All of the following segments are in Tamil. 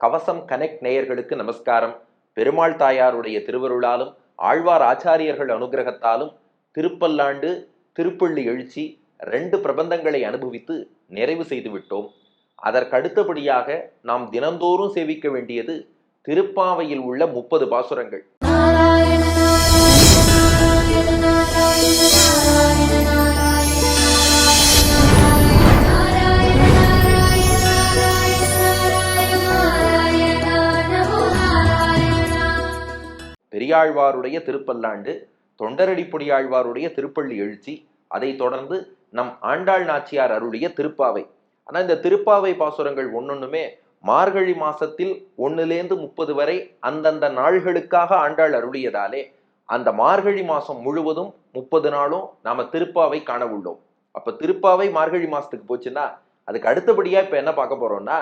கவசம் கனெக்ட் நேயர்களுக்கு நமஸ்காரம். பெருமாள் தாயாருடைய திருவருளாலும் ஆழ்வார் ஆச்சாரியர்கள் அனுகிரகத்தாலும் திருப்பல்லாண்டு திருப்பள்ளி எழுச்சி ரெண்டு பிரபந்தங்களை அனுபவித்து நிறைவு செய்து விட்டோம் அதற்கடுத்தபடியாக நாம் தினந்தோறும் சேவிக்க வேண்டியது திருப்பாவையில் உள்ள முப்பது பாசுரங்கள். பெரியாழ்வாருடைய திருப்பல்லாண்டு தொண்டரடிப்பொடியாழ்வாருடைய திருப்பள்ளி எழுச்சி அதைத் தொடர்ந்து நம் ஆண்டாள் நாச்சியார் அருளிய திருப்பாவை. ஆனால் இந்த திருப்பாவை பாசுரங்கள் ஒன்னொன்னுமே மார்கழி மாசத்தில் ஒன்றுலேருந்து முப்பது வரை அந்தந்த நாள்களுக்காக ஆண்டாள் அருளியதாலே அந்த மார்கழி மாசம் முழுவதும் முப்பது நாளும் நாம திருப்பாவை காண உள்ளோம். அப்ப திருப்பாவை மார்கழி மாசத்துக்கு போச்சுன்னா அதுக்கு அடுத்தபடியா இப்ப என்ன பார்க்க போறோம்னா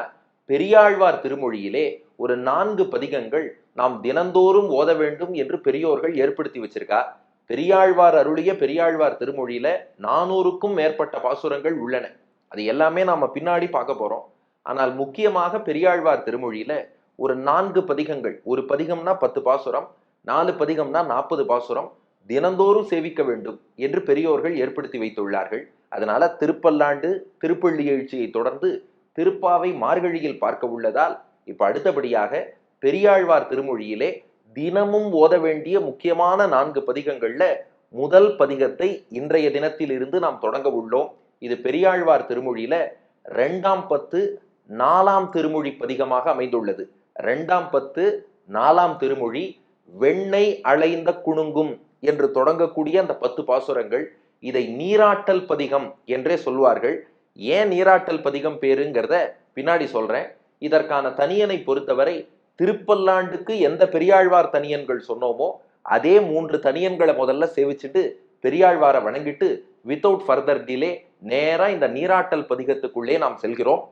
பெரியாழ்வார் திருமொழியிலே ஒரு நான்கு பதிகங்கள் நாம் தினந்தோறும் ஓத வேண்டும் என்று பெரியோர்கள் ஏற்படுத்தி வச்சிருக்கா? பெரியாழ்வார் அருளிய பெரியாழ்வார் திருமொழியில நானூறுக்கும் மேற்பட்ட பாசுரங்கள் உள்ளன. அது எல்லாமே நாம பின்னாடி பார்க்க போறோம். ஆனால் முக்கியமாக பெரியாழ்வார் திருமொழியில ஒரு நான்கு பதிகங்கள். ஒரு பதிகம்னா பத்து பாசுரம் நாலு பதிகம்னா நாற்பது பாசுரம் தினந்தோறும் சேவிக்க வேண்டும் என்று பெரியோர்கள் ஏற்படுத்தி வைத்துள்ளார்கள். அதனால திருப்பல்லாண்டு திருப்பள்ளி எழுச்சியை தொடர்ந்து திருப்பாவை மார்கழியில் பார்க்க உள்ளதால் இப்போ அடுத்தபடியாக பெரியாழ்வார் திருமொழியிலே தினமும் ஓத வேண்டிய முக்கியமான நான்கு பதிகங்கள்ல முதல் பதிகத்தை இன்றைய தினத்திலிருந்து நாம் தொடங்க உள்ளோம். இது பெரியாழ்வார் திருமொழியில ரெண்டாம் பத்து நாலாம் திருமொழி பதிகமாக அமைந்துள்ளது. ரெண்டாம் பத்து நாலாம் திருமொழி வெண்ணெய் அலைந்த குணுங்கும் என்று தொடங்கக்கூடிய அந்த பத்து பாசுரங்கள் இதை நீராட்டல் பதிகம் என்றே சொல்வார்கள். ஏன் நீராட்டல் பதிகம் பேருங்கிறத பின்னாடி சொல்றேன். இதற்கான தனியனை பொறுத்தவரை திருப்பல்லாண்டுக்கு எந்த பெரியாழ்வார் தனியன்கள் சொன்னோமோ அதே மூன்று தனியன்களை முதல்ல சேவிச்சுட்டு பெரியாழ்வாரை வணங்கிட்டு வித்தவுட் ஃபர்தர் டிலே நேராக இந்த நீராட்டல் பதிகத்துக்குள்ளே நாம் செல்கிறோம்.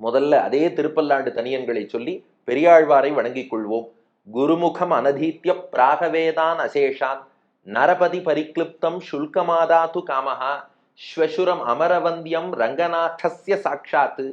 முதல்ல அதே திருப்பல்லாண்டு தனியன்களை சொல்லி பெரியாழ்வாரை வணங்கிக் கொள்வோம். குருமுகம் அனதீத்திய பிராகவேதான் அசேஷான் நரபதி பரிக்ளிப்தம் சுல்கமாதாத்து காமஹா. ஸ்வசுரம் அமரவந்தியம் ரங்கநாதஸ்ய சாட்சாத்து.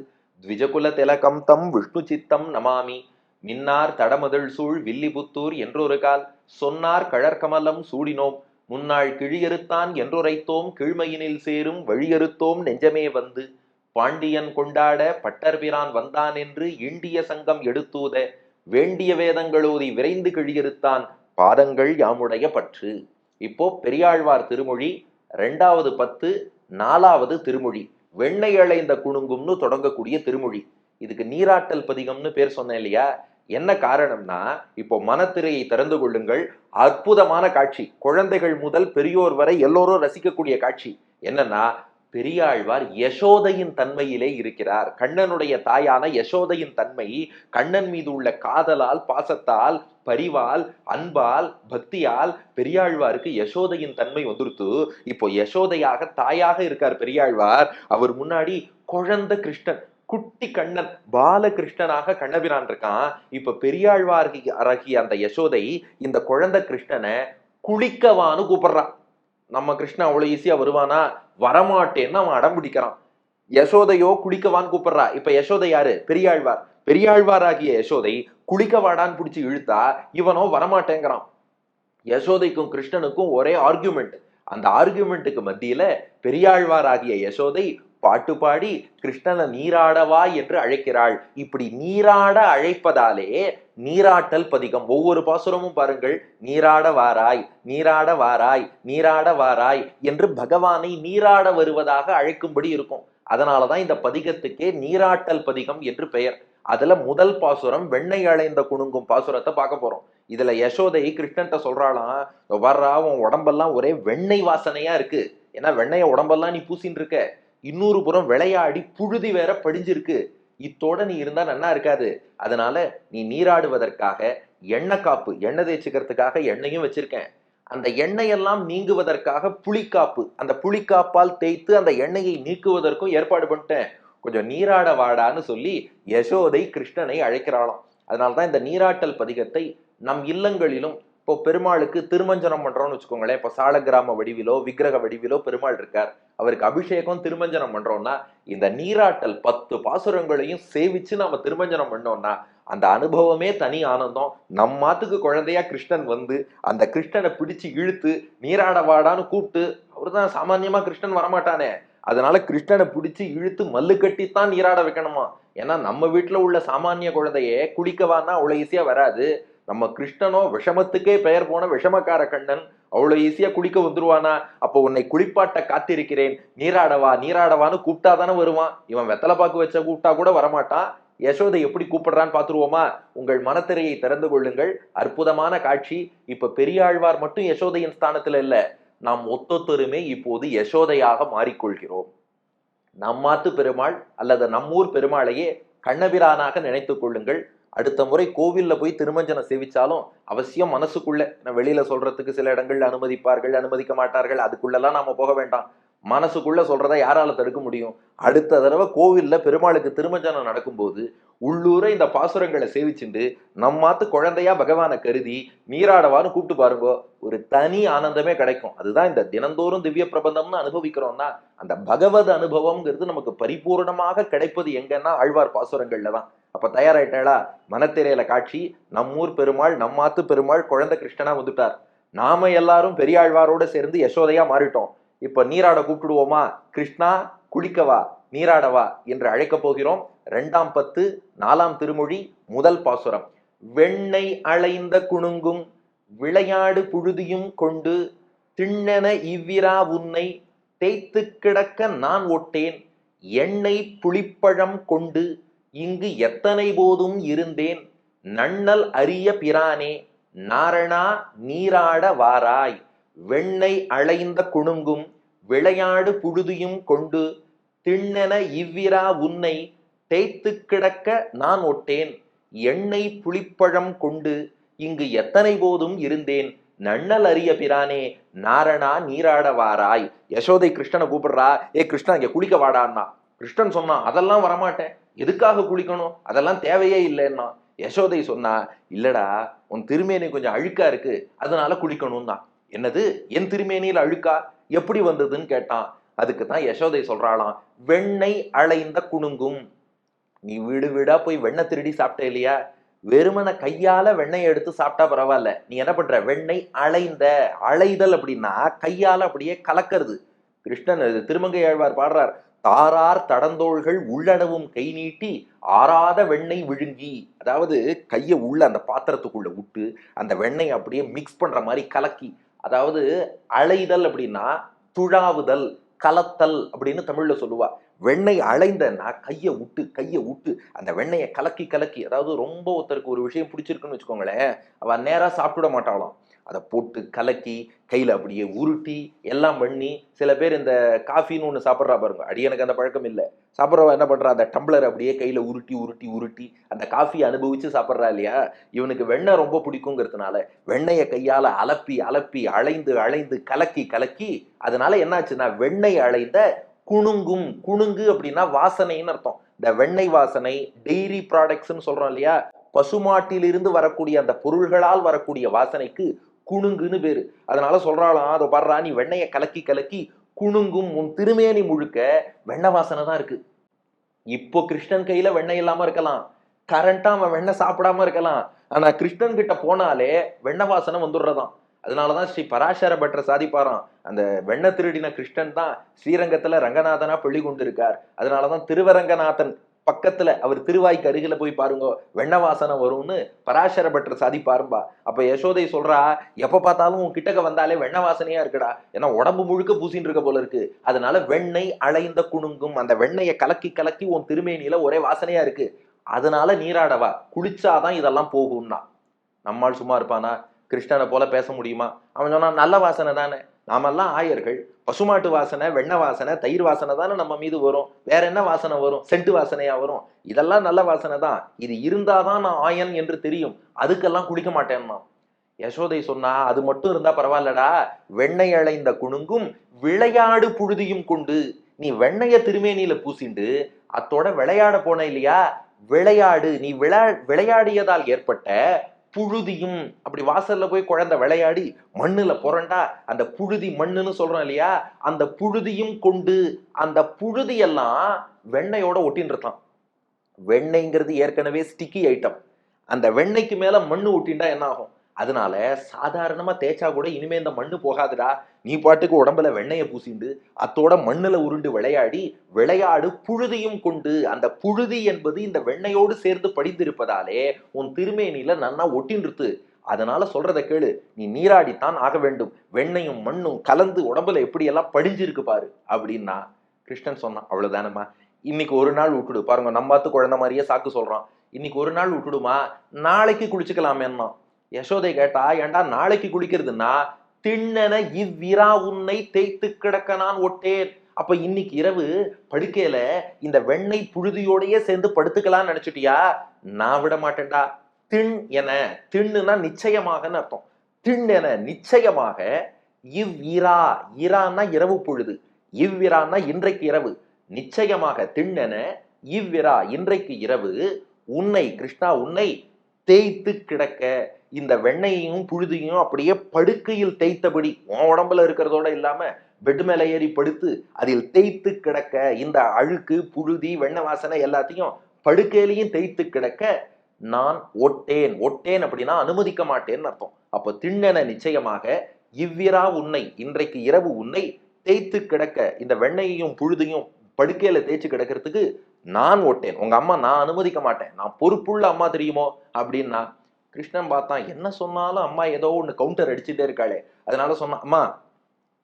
த்விஜகுல திலகம் தம் விஷ்ணு சித்தம் நமாமி. மின்னார் தடமுதல் சூழ் வில்லிபுத்தூர் என்றொரு கால். சொன்னார் கழற்கமலம் சூடினோம். முன்னாள் கிழியறுத்தான் என்றுரைத்தோம். கீழ்மையினில் சேரும் வழியறுத்தோம் நெஞ்சமே வந்து. பாண்டியன் கொண்டாட பட்டர்பிரான் வந்தான் என்று இண்டிய சங்கம் எடுத்தூத. வேண்டிய வேதங்களோதி விரைந்து கிழியறுத்தான். பாதங்கள் யாமுடைய பற்று. இப்போ பெரியாழ்வார் திருமொழி ரெண்டாவது பத்து நாலாவது திருமொழி. வெண்ணெய் அளைந்த குணுங்கும்னு தொடங்கக்கூடிய திருமொழி. இதுக்கு நீராட்டல் பதிகம்னு பேர் சொன்னேன் இல்லையா? என்ன காரணம்னா இப்போ மனத்திரையை திறந்து கொள்ளுங்கள். அற்புதமான காட்சி. குழந்தைகள் முதல் பெரியோர் வரை எல்லோரும் ரசிக்கக்கூடிய காட்சி. என்னன்னா பெரியாழ்வார் யசோதையின் தன்மையிலே இருக்கிறார். கண்ணனுடைய தாயான யசோதையின் தன்மை கண்ணன் மீது உள்ள காதலால் பாசத்தால் பரிவால் அன்பால் பக்தியால் பெரியாழ்வாருக்கு யசோதையின் தன்மை வந்துருத்து. இப்போ யசோதையாக தாயாக இருக்கார் பெரியாழ்வார். அவர் முன்னாடி குழந்தை கிருஷ்ணன் குட்டி கண்ணன் பாலகிருஷ்ணனாக கண்ணபிரான் இருக்கான். இப்ப பெரியாழ்வார்கி அழகிய அந்த யசோதை இந்த குழந்தை கிருஷ்ணனை குளிக்கவான்னு கூப்பிடுறான் நம்ம கிருஷ்ணன் அவ்வளோ ஈஸியாக வருவானா? வரமாட்டேன்னு அவன் அடம் பிடிக்கிறான். யசோதையோ குளிக்கவான்னு கூப்பிடுறா. இப்ப யசோதை யாரு? பெரியாழ்வார். பெரியாழ்வாராகிய யசோதை குளிக்கவாடான்னு பிடிச்சி இழுத்தா இவனோ வரமாட்டேங்கிறான். யசோதைக்கும் கிருஷ்ணனுக்கும் ஒரே ஆர்கியூமெண்ட் அந்த ஆர்கியூமெண்ட்டுக்கு மத்தியில பெரியாழ்வாராகிய யசோதை பாட்டு பாடி கிருஷ்ணனை நீராடவா என்று அழைக்கிறாள். இப்படி நீராட அழைப்பதாலே நீராட்டல் பதிகம். ஒவ்வொரு பாசுரமும் பாருங்கள். நீராட வாராய் நீராட வாராய் நீராட வாராய் என்று பகவானை நீராட வருவதாக அழைக்கும்படி இருக்கும். அதனாலதான் இந்த பதிகத்துக்கே நீராட்டல் பதிகம் என்று பெயர். அதுல முதல் பாசுரம் வெண்ணெய் அலைந்த குணுங்கும் பாசுரத்தை பார்க்க போறோம். இதுல யசோதை கிருஷ்ணன்ட்ட சொல்றாளாம் வர்றா உன் உடம்பெல்லாம் ஒரே வெண்ணெய் வாசனையா இருக்கு. ஏன்னா வெண்ணெய உடம்பெல்லாம் நீ பூசின்னு இருக்க. இன்னொரு புறம் விளையாடி புழுதி வேற படிஞ்சிருக்கு. இத்தோட நீ இருந்தா நல்லா இருக்காது. அதனால நீ நீராடுவதற்காக எண்ணெய் காப்பு எண்ணெய் தேய்ச்சிக்கிறதுக்காக எண்ணெயும் வச்சிருக்கேன். அந்த எண்ணெயெல்லாம் நீங்குவதற்காக புளிக்காப்பு அந்த புளிக்காப்பால் தேய்த்து அந்த எண்ணெயை நீக்குவதற்கும் ஏற்பாடு பண்ணிட்டேன். கொஞ்சம் நீராட வாடான்னு சொல்லி யசோதை கிருஷ்ணனை அழைக்கிறாளாம். அதனால்தான் இந்த நீராட்டல் பதிகத்தை நம் இல்லங்களிலும் இப்போ பெருமாளுக்கு திருமஞ்சனம் பண்றோம்னு வச்சுக்கோங்களேன். இப்போ சாலகிராம வடிவிலோ விக்கிரக வடிவிலோ பெருமாள் இருக்கார். அவருக்கு அபிஷேகம் திருமஞ்சனம் பண்றோம்னா இந்த நீராட்டல் பத்து பாசுரங்களையும் சேவிச்சு நம்ம திருமஞ்சனம் பண்ணோம்னா அந்த அனுபவமே தனி ஆனந்தம். நம்மாத்துக்கு குழந்தையா கிருஷ்ணன் வந்து அந்த கிருஷ்ணனை பிடிச்சு இழுத்து நீராட வாடான்னு கூப்பிட்டு அவர்தான் சாமான்யமா கிருஷ்ணன் வரமாட்டானே. அதனால கிருஷ்ணனை பிடிச்சு இழுத்து மல்லு கட்டித்தான் நீராட வைக்கணுமா? ஏன்னா நம்ம வீட்டுல உள்ள சாமானிய குழந்தையே குளிக்கவான்னா அவ்வளோ ஈஸியா வராது. நம்ம கிருஷ்ணனோ விஷமத்துக்கே பெயர் போன விஷமக்கார கண்ணன் அவ்வளோ ஈஸியாக குளிக்க வந்துருவானா? அப்போ உன்னை குளிப்பாட்ட காத்திருக்கிறேன். நீராடவா நீராடவான்னு கூப்பிட்டா தானே வருவான். இவன் வெத்தலை பாக்கு வச்ச கூப்பிட்டா கூட வரமாட்டான். யசோதை எப்படி கூப்பிடுறான்னு பார்த்துருவோமா? உங்கள் மனத்திரையை திறந்து கொள்ளுங்கள். அற்புதமான காட்சி. இப்ப பெரியாழ்வார் மட்டும் யசோதையின் ஸ்தானத்துல இல்ல. நாம் ஒத்தொத்தருமே இப்போது யசோதையாக மாறிக்கொள்கிறோம். நம்மாத்து பெருமாள் அல்லது நம்மூர் பெருமாளையே கண்ணபிரானாக நினைத்துக் கொள்ளுங்கள். அடுத்த முறை கோவிலில் போய் திருமஞ்சனம் சேவிச்சாலும் அவசியம் மனசுக்குள்ளே. நான் வெளியில் சொல்கிறதுக்கு சில இடங்களில் அனுமதிப்பார்கள் அனுமதிக்க மாட்டார்கள். அதுக்குள்ளெல்லாம் நாம் போக வேண்டாம். மனசுக்குள்ள சொல்கிறத யாரால தடுக்க முடியும்? அடுத்த தடவை கோவில்ல பெருமாளுக்கு திருமஞ்சனம் நடக்கும்போது உள்ளூர இந்த பாசுரங்களை சேவிச்சுண்டு நம்மாத்து குழந்தையா பகவானை கருதி நீராடவான்னு கூப்பிட்டு பாருங்க. ஒரு தனி ஆனந்தமே கிடைக்கும். அதுதான் இந்த தினந்தோறும் திவ்ய பிரபந்தம்னு அனுபவிக்கிறோம்னா அந்த பகவத் அனுபவம்ங்கிறது நமக்கு பரிபூர்ணமாக கிடைப்பது எங்கன்னா ஆழ்வார் பாசுரங்கள்ல தான். அப்ப தயாராயிட்டாளா? மனத்திரையில காட்சி நம்மூர் பெருமாள் நம்மாத்து பெருமாள் குழந்தை கிருஷ்ணனா வந்துட்டார். நாம எல்லாரும் பெரியாழ்வாரோட சேர்ந்து யசோதையா மாறிட்டோம். இப்ப நீராட கூப்பிடுவோமா? கிருஷ்ணா குளிக்கவா? நீராடவா? என்று அழைக்கப் போகிறோம். ரெண்டாம் பத்து நாலாம் திருமொழி முதல் பாசுரம். வெண்ணை அலைந்த குணுங்கும் விளையாடு புழுதியும் கொண்டு திண்ணென இவ்விரா உன்னை தேய்த்து கிடக்க நான் ஒட்டேன். எண்ணெய் புளிப்பழம் கொண்டு இங்கு எத்தனை போதும் இருந்தேன். நன்னல் அரிய பிரானே நாரணா நீராட வாராய். வெண்ணை அலைந்த குணுங்கும் விளையாடு புழுதியும் கொண்டு திண்ணென இவ்விரா உன்னை தேய்த்து கிடக்க நான் ஒட்டேன். எண்ணெய் புளிப்பழம் கொண்டு இங்கு எத்தனை போதும் இருந்தேன். நன்னல் அரிய பிரானே நாரணா நீராட வாராய் யசோதை கிருஷ்ணனை கூப்பிடுறா ஏ கிருஷ்ணா இங்க குளிக்க வாடான்னா. கிருஷ்ணன் சொன்னான் அதெல்லாம் வரமாட்டேன். எதுக்காக குளிக்கணும்? அதெல்லாம் தேவையே இல்லைன்னா. யசோதை சொன்னா இல்லடா உன் திருமேனி கொஞ்சம் அழுக்கா இருக்கு. அதனால குளிக்கணும் தான் என்னது? என் திருமேனியில் அழுக்கா? எப்படி வந்ததுன்னு கேட்டான். அதுக்கு தான் யசோதை சொல்றாளாம் வெண்ணெய் அலைந்த குணுங்கும். நீ வீடு வீடா போய் வெண்ணெய் திருடி சாப்பிட்ட இல்லையா? வெறுமன கையால வெண்ணெய் எடுத்து சாப்பிட்டா பரவாயில்ல. நீ என்ன பண்ற? வெண்ணெய் அலைந்த அலைதல் அப்படின்னா கையால அப்படியே கலக்கிறது. கிருஷ்ணன் திருமங்கை ஆழ்வார் பாடுறார் தாரார் தடந்தோள்கள் உள்ளடவும் கை நீட்டி ஆறாத வெண்ணெய் விழுங்கி. அதாவது கையை உள்ள அந்த பாத்திரத்துக்குள்ள விட்டு அந்த வெண்ணெய் அப்படியே மிக்ஸ் பண்ற மாதிரி கலக்கி அதாவது அலைதல் அப்படின்னா துழாவுதல் கலத்தல் அப்படின்னு தமிழ்ல சொல்லுவா. வெண்ணெய் அலைந்தன்னா கையை விட்டு கையை விட்டு அந்த வெண்ணெயை கலக்கி கலக்கி அதாவது ரொம்ப ஒருத்தருக்கு ஒரு விஷயம் பிடிச்சிருக்குன்னு வச்சுக்கோங்களேன் அவ நேராக சாப்பிட்டுட மாட்டாளாம். அதை போட்டு கலக்கி கையில் அப்படியே உருட்டி எல்லாம் பண்ணி சில பேர் இந்த காஃபின்னு ஒன்று சாப்பிட்றா பாருங்க. அடி எனக்கு அந்த பழக்கம் இல்லை. சாப்பிட்றவன் என்ன பண்ணுறா அந்த டம்ளர் அப்படியே கையில் உருட்டி உருட்டி உருட்டி அந்த காஃபி அனுபவித்து சாப்பிட்றா இல்லையா? இவனுக்கு வெண்ணெய் ரொம்ப பிடிக்குங்கிறதுனால வெண்ணெயை கையால் அலப்பி அலப்பி அலைந்து அலைந்து கலக்கி கலக்கி அதனால என்னாச்சுன்னா வெண்ணெய் அலைந்த குணுங்கும் குணுங்கு அப்படின்னா வாசனைன்னு அர்த்தம். இந்த வெண்ணெய் வாசனை டெய்ரி ப்ராடக்ட்ஸ்ன்னு சொல்கிறோம் இல்லையா? பசுமாட்டிலிருந்து வரக்கூடிய அந்த பொருள்களால் வரக்கூடிய வாசனைக்கு குணுங்குன்னு பேரு. அதனால சொல்றாளாம் அதை பாடுறா நீ வெண்ணெயை கலக்கி கலக்கி குணுங்கும் உன் திருமேனி முழுக்க வெண்ணெய் வாசனை தான் இருக்கு. இப்போ கிருஷ்ணன் கையில வெண்ணெய் இல்லாம இருக்கலாம். கரண்டா அவன் வெண்ணெய் சாப்பிடாம இருக்கலாம். ஆனா கிருஷ்ணன் கிட்ட போனாலே வெண்ணெய் வாசனை வந்துடுறதான் அதனாலதான் ஸ்ரீ பராசர பட்டர் சாதிப்பாராம். அந்த வெண்ணெய் திருடின கிருஷ்ணன் தான் ஸ்ரீரங்கத்துல ரங்கநாதனா பள்ளி கொண்டிருக்கார். அதனாலதான் திருவரங்கநாதன் பக்கத்துல அவர் திருவாய்க்கு அருகில போய் பாருங்க வெண்ண வாசனை வரும்னு பராசர பட்டர் சாதிப்பாரும்பா அப்ப யசோதை சொல்றா எப்ப பார்த்தாலும் உன் கிட்டக்க வந்தாலே வெண்ண வாசனையா இருக்குடா. ஏன்னா உடம்பு முழுக்க பூசின்னு இருக்க போல இருக்கு. அதனால வெண்ணெய் அலைந்த குணுங்கும். அந்த வெண்ணெயை கலக்கி கலக்கி உன் திருமேனியில ஒரே வாசனையா இருக்கு. அதனால நீராடவா குளிச்சாதான் இதெல்லாம் போகும்னா. நம்மால் சும்மா இருப்பானா? கிருஷ்ணனை போல பேச முடியுமா? அவன் சொன்னா நல்ல வாசனை தானே. நாமெல்லாம் ஆயர்கள். பசுமாட்டு வாசனை வெண்ணெய் வாசனை தயிர் வாசனை தானே நம்ம மீது வரும். வேற என்ன வாசனை வரும்? செண்டு வாசனையா வரும். இதெல்லாம் நல்ல வாசனை தான். இது இருந்தாதான் நான் ஆயன் என்று தெரியும். அதுக்கெல்லாம் குளிக்க மாட்டேன்னா. யசோதை சொன்னா அது மட்டும் இருந்தா பரவாயில்லடா. வெண்ணெய் அழைந்த குணுங்கும் விளையாடு புழுதியும் கொண்டு நீ வெண்ணைய திருமேனியில பூசிண்டு அத்தோட விளையாட போன இல்லையா? விளையாடு. நீ விளா விளையாடியதால் ஏற்பட்ட புழுதியும் அப்படி வாசல்ல போய் குழந்தை விளையாடி மண்ணுல புரண்டா அந்த புழுதி மண்ணுன்னு சொல்றோம் இல்லையா? அந்த புழுதியும் கொண்டு அந்த புழுதியெல்லாம் வெண்ணெயோட ஒட்டின்னு இருக்கான் வெண்ணெய்ங்கிறது ஏற்கனவே ஸ்டிக்கி ஐட்டம் அந்த வெண்ணெய்க்கு மேல மண்ணு ஒட்டின்டா என்ன ஆகும்? அதனால சாதாரணமாக தேய்ச்சா கூட இனிமே இந்த மண்ணு போகாதுடா. நீ பாட்டுக்கு உடம்புல வெண்ணெயை பூசிண்டு அத்தோட மண்ணில் உருண்டு விளையாடி விளையாடு புழுதியும் கொண்டு அந்த புழுதி என்பது இந்த வெண்ணையோடு சேர்ந்து படிந்திருப்பதாலே உன் திருமேனில நன்னா ஒட்டின்றுத்து. அதனால சொல்றத கேளு நீ நீராடித்தான் ஆக வேண்டும். வெண்ணையும் மண்ணும் கலந்து உடம்புல எப்படியெல்லாம் படிஞ்சிருக்கு பாரு அப்படின்னா கிருஷ்ணன் சொன்னான் அவ்வளவுதானம்மா. இன்னைக்கு ஒரு நாள் விட்டுடு. பாருங்க நம்ம பார்த்து குழந்தை மாதிரியே சாக்கு சொல்றான். இன்னைக்கு ஒரு நாள் விட்டுடுமா? நாளைக்கு குளிச்சுக்கலாமே என்ன யசோதை கேட்டா ஏன்டா நாளைக்கு குளிக்கிறதுன்னா திண்ணென இவ்விரா உன்னை தேய்த்து கிடக்க நான் ஒட்டேன். அப்ப இன்னைக்கு இரவு படுக்கையில இந்த வெண்ணெய் புழுதியோடயே சேர்ந்து படுத்துக்கலாம்னு நினைச்சிட்டியா? நான் விட மாட்டேன்டா. திண் என திண்ணுனா நிச்சயமாகன்னு அர்த்தம். திண் என நிச்சயமாக இவ் இரா இரான்னா இரவு பொழுது இவ்விரான்னா இன்றைக்கு இரவு. நிச்சயமாக திண்ணென இவ்விரா இன்றைக்கு இரவு உன்னை கிருஷ்ணா உன்னை தேய்த்து கிடக்க இந்த வெண்ணையையும் புழுதியும் அப்படியே படுக்கையில் தேய்த்தபடி உன் உடம்புல இருக்கிறதோட இல்லாம பெட் மேல ஏறி படுத்து அதில் தேய்த்து கிடக்க இந்த அழுக்கு புழுதி வெண்ணெய் வாசனை எல்லாத்தையும் படுக்கையிலையும் தேய்த்து கிடக்க நான் ஒட்டேன். ஒட்டேன் அப்படின்னா அனுமதிக்க மாட்டேன்னு அர்த்தம். அப்ப திண்ணென நிச்சயமாக இவ்விரா உன்னை இன்றைக்கு இரவு உன்னை தேய்த்து கிடக்க இந்த வெண்ணையையும் புழுதியும் படுக்கையில தேய்ச்சி கிடக்கிறதுக்கு நான் ஒட்டேன். உங்க அம்மா நான் அனுமதிக்க மாட்டேன். நான் பொறுப்புள்ள அம்மா தெரியுமோ அப்படின்னா கிருஷ்ணன் பார்த்தான் என்ன சொன்னாலும் அம்மா ஏதோ ஒன்று கவுண்டர் அடிச்சுட்டே இருக்காளே. அதனால சொன்னான் அம்மா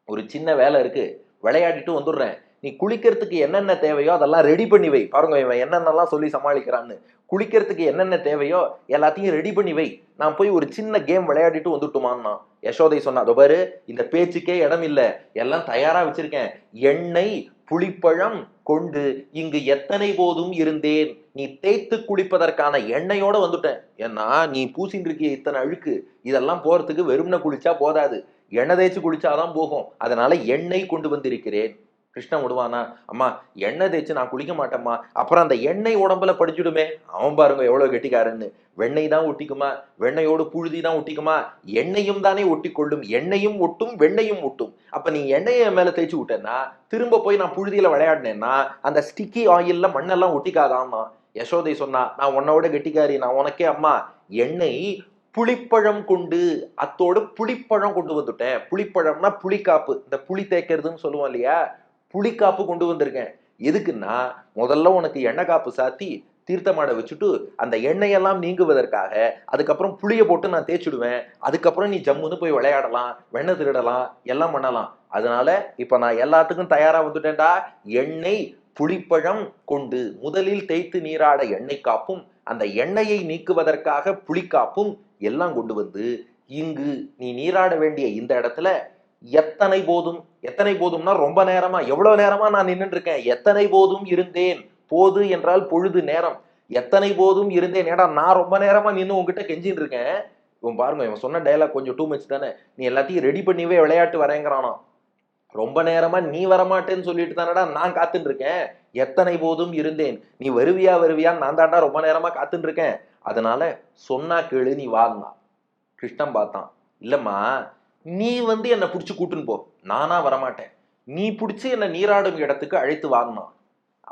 ஒரு சின்ன வேலை இருக்கு. விளையாடிட்டு வந்துடுறேன். நீ குளிக்கிறதுக்கு என்னென்ன தேவையோ அதெல்லாம் ரெடி பண்ணி வை. பாருங்க இவன் என்னென்னலாம் சொல்லி சமாளிக்கிறான்னு. குளிக்கிறதுக்கு என்னென்ன தேவையோ எல்லாத்தையும் ரெடி பண்ணி வை. நான் போய் ஒரு சின்ன கேம் விளையாடிட்டு வந்துட்டுமான்னா. யசோதை சொன்னா "இதோ பாரு இந்த பேச்சுக்கே இடம் இல்லை. எல்லாம் தயாரா வச்சிருக்கேன். எண்ணெய் புளிப்பழம் கொண்டு இங்கு எத்தனை போதும் இருந்தேன். நீ தேய்த்து குளிப்பதற்கான எண்ணெயோட வந்துட்டேன். ஏன்னா நீ பூசின்னு இருக்கிய இத்தனை அழுக்கு இதெல்லாம் போறதுக்கு வெறும்ன குளிச்சா போதாது. எண்ணெய் தேய்ச்சி குளிச்சாதான் போகும். அதனால எண்ணெய் கொண்டு வந்திருக்கிறேன். கிருஷ்ணன் விடுவானா அம்மா எண்ணெய் தேய்ச்சி நான் குளிக்க மாட்டேம்மா. அப்புறம் அந்த எண்ணெய் உடம்புல படிச்சுடுமே. அவன் பாருங்க எவ்வளவு கெட்டிக்காரன்னு. வெண்ணெய் தான் ஒட்டிக்குமா? வெண்ணெயோடு புழுதி தான் ஒட்டிக்குமா? எண்ணெயும் தானே ஒட்டி கொள்ளும் எண்ணெயும் ஒட்டும் வெண்ணையும் ஒட்டும். அப்ப நீ எண்ணெயை மேலே மேல தேய்ச்சி விட்டேன்னா திரும்ப போய் நான் புழுதியில விளையாடினேன்னா அந்த ஸ்டிக்கி ஆயில்ல மண்ணெல்லாம் ஒட்டிக்காதாமா யசோதை சொன்னா நான் உன்னோட கெட்டிக்காரி நான் உனக்கே அம்மா. எண்ணெய் புளிப்பழம் கொண்டு அத்தோடு புளிப்பழம் கொண்டு வந்துட்டேன். புளிப்பழம்னா புளிக்காப்பு. இந்த புளி தேய்க்கிறதுன்னு சொல்லுவோம் இல்லையா? புளிக்காப்பு கொண்டு வந்திருக்கேன். எதுக்குன்னா முதல்ல உனக்கு எண்ணெய் காப்பு சாத்தி தீர்த்தமாட வச்சுட்டு அந்த எண்ணெயெல்லாம் நீங்குவதற்காக அதுக்கப்புறம் புளியை போட்டு நான் தேய்ச்சிடுவேன். அதுக்கப்புறம் நீ ஜம்முன்னு போய் விளையாடலாம் வெண்ணெய் திருடலாம் எல்லாம் பண்ணலாம். அதனால இப்ப நான் எல்லாத்துக்கும் தயாரா வந்துட்டேன்டா. எண்ணெய் புளிப்பழம் கொண்டு முதலில் தேய்த்து நீராட எண்ணெய் காப்பும் அந்த எண்ணெயை நீக்குவதற்காக புளிக்காப்பும் எல்லாம் கொண்டு வந்து இங்கு நீ நீராட வேண்டிய இந்த இடத்துல எத்தனை போதும் எத்தனை போதும்னா ரொம்ப நேரமா எவ்வளவு நேரமா நான் நின்றுட்டு இருக்கேன் எத்தனை போதும் இருந்தேன்? போது என்றால் பொழுது நேரம். எத்தனை போதும் இருந்தேன்? ஏடா நான் ரொம்ப நேரமா நின்று உங்ககிட்ட கெஞ்சின்னு இருக்கேன் இவன் பாருங்க இவன் சொன்ன டயலாக் கொஞ்சம் டூ மச் தானே. நீ எல்லாத்தையும் ரெடி பண்ணிவே விளையாட்டு வரேங்கிறானா ரொம்ப நேரமா நீ வரமாட்டேன்னு சொல்லிட்டு தானடா நான் காத்துட்டு இருக்கேன். எத்தனை போதும் இருந்தேன். நீ வருவியா வருவியான்னு நான் தாண்டா ரொம்ப நேரமா காத்துட்டு இருக்கேன். அதனால சொன்னா கேளு நீ வாங்கினா கிருஷ்ணன் பார்த்தான். இல்லம்மா நீ வந்து என்னை பிடிச்சி கூட்டுன்னு போ. நானா வரமாட்டேன். நீ பிடிச்சி என்னை நீராடும் இடத்துக்கு அழைத்து வாங்கினா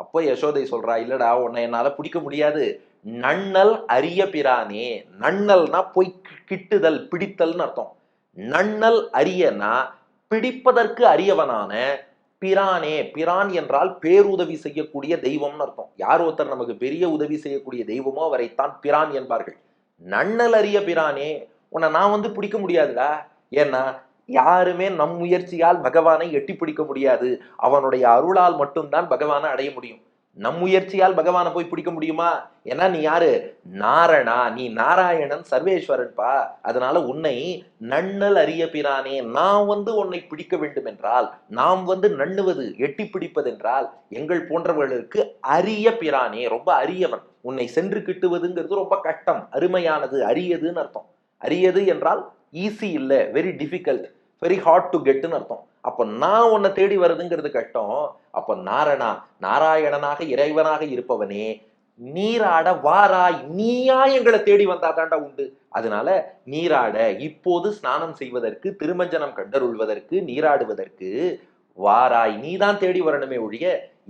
அப்போ யசோதை சொல்றா இல்லடா உன்னை என்னால பிடிக்க முடியாது. நன்னல் அரிய பிரானே. நன்னல்னா போய் கிட்டுதல் பிடித்தல்னு அர்த்தம். நன்னல் அரியனா பிடிப்பதற்கு அரியவனான பிரானே பிரான் என்றால் பேருதவி செய்யக்கூடிய தெய்வம்னு அர்த்தம். யார் ஒருத்தர் நமக்கு பெரிய உதவி செய்யக்கூடிய தெய்வமோ அவரைத்தான் பிரான் என்பார்கள். நன்னல் அறிய பிரானே உன்னை நான் வந்து பிடிக்க முடியாதுடா. ஏன்னா யாருமே நம் முயற்சியால் பகவானை எட்டி பிடிக்க முடியாது. அவனுடைய அருளால் மட்டும்தான் பகவானை அடைய முடியும். நம் முயற்சியால் பகவானை போய் பிடிக்க முடியுமா? ஏன்னா நீ யாரு? நாரணா. நீ நாராயணன் சர்வேஸ்வரன்பா. அதனால உன்னை நன்னல் அறிய பிரானே. நான் வந்து உன்னை பிடிக்க வேண்டும் என்றால் நாம் வந்து நண்ணுவது எட்டி பிடிப்பதென்றால் எங்கள் போன்றவர்களுக்கு அரிய பிரானே. ரொம்ப அரியவன். உன்னை சென்று கிட்டுவதுங்கிறது ரொம்ப கஷ்டம் அருமையானது அரியதுன்னு அர்த்தம். அரியது என்றால் ஈஸி இல்லை very difficult very hard to கெட்டுன்னு அர்த்தம். அப்போ நான் உன்னை தேடி வருதுங்கிறது கஷ்டம் அப்போ நாரணா நாராயணனாக இறைவனாக இருப்பவனே. நீராட வாராய் நீயா எங்களை தேடி வந்தாதாண்டா உண்டு. அதனால நீராட இப்போது ஸ்நானம் செய்வதற்கு திருமஞ்சனம் கண்டருள்வதற்கு நீராடுவதற்கு வாராய் நீதான் தேடி வரணுமே ஒழிய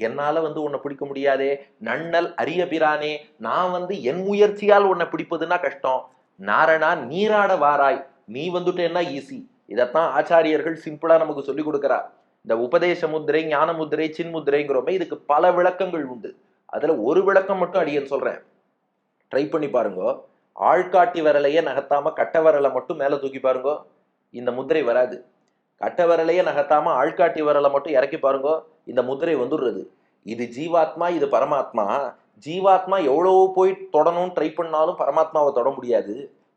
என்னால வந்து உன்னை பிடிக்க முடியாதே. நன்னல் அரிய பிரானே நான் வந்து என் முயற்சியால் உன்னை பிடிப்பதுன்னா கஷ்டம். நாரணா நீராட வாராய். நீ வந்துட்டேன்னா ஈஸி இதைத்தான் ஆச்சாரியர்கள் சிம்பிளா நமக்கு சொல்லி கொடுக்குறா இந்த உபதேச முதிரை ஞான முதிரை சின்முதிரைங்கிறோமே இதுக்கு பல விளக்கங்கள் உண்டு. அதில் ஒரு விளக்கம் மட்டும் அடியேன் சொல்கிறேன் ட்ரை பண்ணி பாருங்க. ஆள்காட்டி விரலையே நகர்த்தாமல் கட்ட விரலை மட்டும் மேலே தூக்கி பாருங்க. இந்த முத்திரை வராது. கட்ட விரலையே நகர்த்தாமல் ஆள்காட்டி விரலை மட்டும் இறக்கி பாருங்க. இந்த முதிரை வந்துடுறது. இது ஜீவாத்மா இது பரமாத்மா. ஜீவாத்மா எவ்வளவோ போய் தொடணும்னு ட்ரை பண்ணாலும் பரமாத்மாவை தொட முடியாது.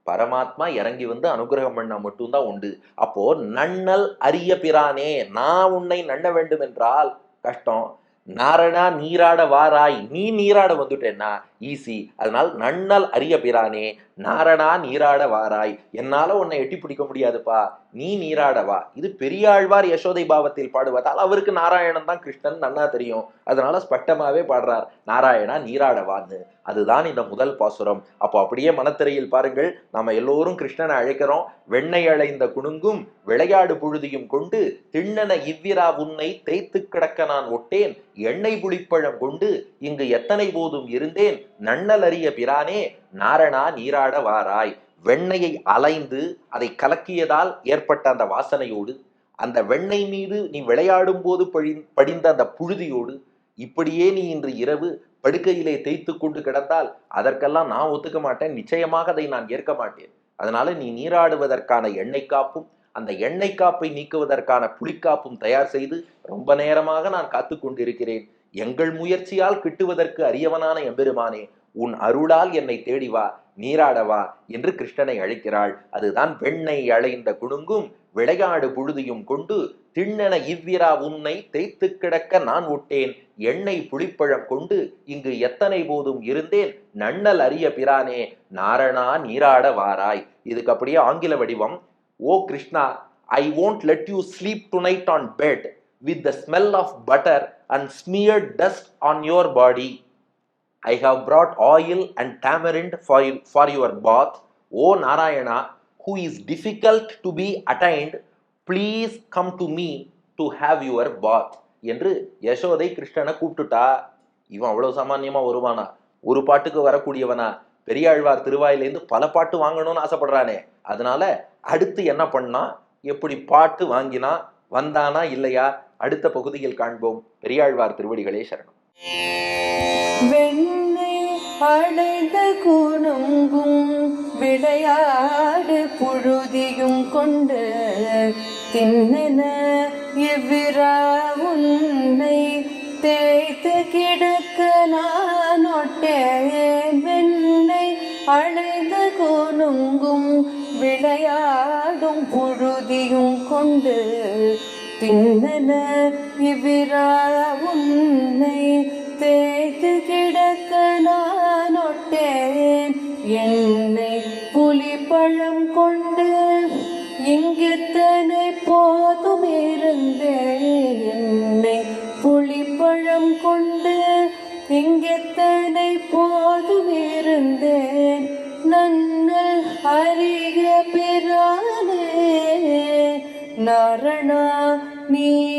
பரமாத்மா இறங்கி வந்து அனுகிரகம் பண்ண மட்டும்தான் உண்டு. அப்போ நன்னல் அரிய பிரானே நான் உன்னை நண்ண வேண்டும் என்றால் கஷ்டம். நாரணா நீராட வாராய். நீ நீராட வந்துட்டேன்னா ஈஸி அதனால் நன்னல் அரிய பிரானே நாரணா நீராட வாராய். என்னால உன்னை எட்டி பிடிக்க முடியாதுப்பா. நீ நீராட வா. இது பெரியாழ்வார் யசோதை பாவத்தில் பாடுவதால் அவருக்கு நாராயணன் தான் கிருஷ்ணன் நன்னா தெரியும். அதனால ஸ்பட்டமாவே பாடுறார். நாராயணா நீராட வான்னு. அதுதான் இந்த முதல் பாசுரம். அப்போ அப்படியே மனத்திரையில் பாருங்கள். நாம எல்லோரும் கிருஷ்ணனை அழைக்கிறோம். வெண்ணெய் அழைந்த குணுங்கும் விளையாடு புழுதியும் கொண்டு திண்ணன இவ்விரா உன்னை தேய்த்து கிடக்க நான் ஒட்டேன். எண்ணெய் புளிப்பழம் கொண்டு இங்கு எத்தனை போதும் இருந்தேன். நன்னலறிய பிரானே நாரணா நீராட வாராய். வெண்ணெயை அலைந்து அதை கலக்கியதால் ஏற்பட்ட அந்த வாசனையோடு அந்த வெண்ணெய் மீது நீ விளையாடும் போது பழி படிந்த அந்த புழுதியோடு இப்படியே நீ இன்று இரவு படுக்கையிலே தேய்த்து கொண்டு கிடந்தால் அதற்கெல்லாம் நான் ஒத்துக்க மாட்டேன். நிச்சயமாக அதை நான் ஏற்க மாட்டேன். அதனால நீ நீராடுவதற்கான எண்ணெய் காப்பும் அந்த எண்ணெய் காப்பை நீக்குவதற்கான புளிக்காப்பும் தயார் செய்து ரொம்ப நேரமாக நான் காத்து கொண்டிருக்கிறேன். எங்கள் முயற்சியால் கிட்டுவதற்கு அரியவனான எம்பெருமானே உன் அருளால் என்னை தேடி வா நீராடவா என்று கிருஷ்ணனை அழைக்கிறாள். அதுதான் வெண்ணை அலைந்த குணுங்கும் விளையாடு புழுதியும் கொண்டு திண்ணென இவ்விரா உன்னை தேய்த்து கிடக்க நான் விட்டேன் எண்ணெய் புளிப்பழம் கொண்டு இங்கு எத்தனை போதும் இருந்தேன். நன்னல் அரிய பிரானே நாரணா நீராட வாராய். இதுக்கு அப்படியே ஆங்கில வடிவம். ஓ Krishna I won't let you sleep tonight on bed with the smell of butter and smeared dust on your body I have brought oil and tamarind for for your bath oh Narayana who is difficult to be attained, please come to me to have your bath என்று யசோதை கிருஷ்ணனை கூப்பிட்டுட்டா. இவன் அவ்வளோ சாமான்யமாக வருவானா? ஒரு பாட்டுக்கு வரக்கூடியவனா? பெரியாழ்வார் திருவாயிலேருந்து பல பாட்டு வாங்கணும்னு ஆசைப்படுறானே. அதனால அடுத்து என்ன பண்ணா? எப்படி பாட்டு வாங்கினா? வந்தானா இல்லையா? அடுத்த பகுதியில் காண்போம். பெரியாழ்வார் திருவடிகளே சரணம். அழைந்த குணங்கும் விளையாடு புழுதியும் கொண்டு தின்னென இவ்விரா உன்னை தேய்த்து கிடக்க நான் ஒட்டேன். வெண்ணை அழைந்த குணுங்கும் விளையாடும் புழுதியும் கொண்டு தின்னென இவ்விரா உன்னை தேய்த்து கிடக்க நான் என்னை புலிப்பழம் கொண்டு இங்கித்தனை போதும் இருந்தேன். என்னை புலிப்பழம் கொண்டு இங்கித்தனை போதும் இருந்தேன். நன்னல் அறிய பிறானே நரணா நீ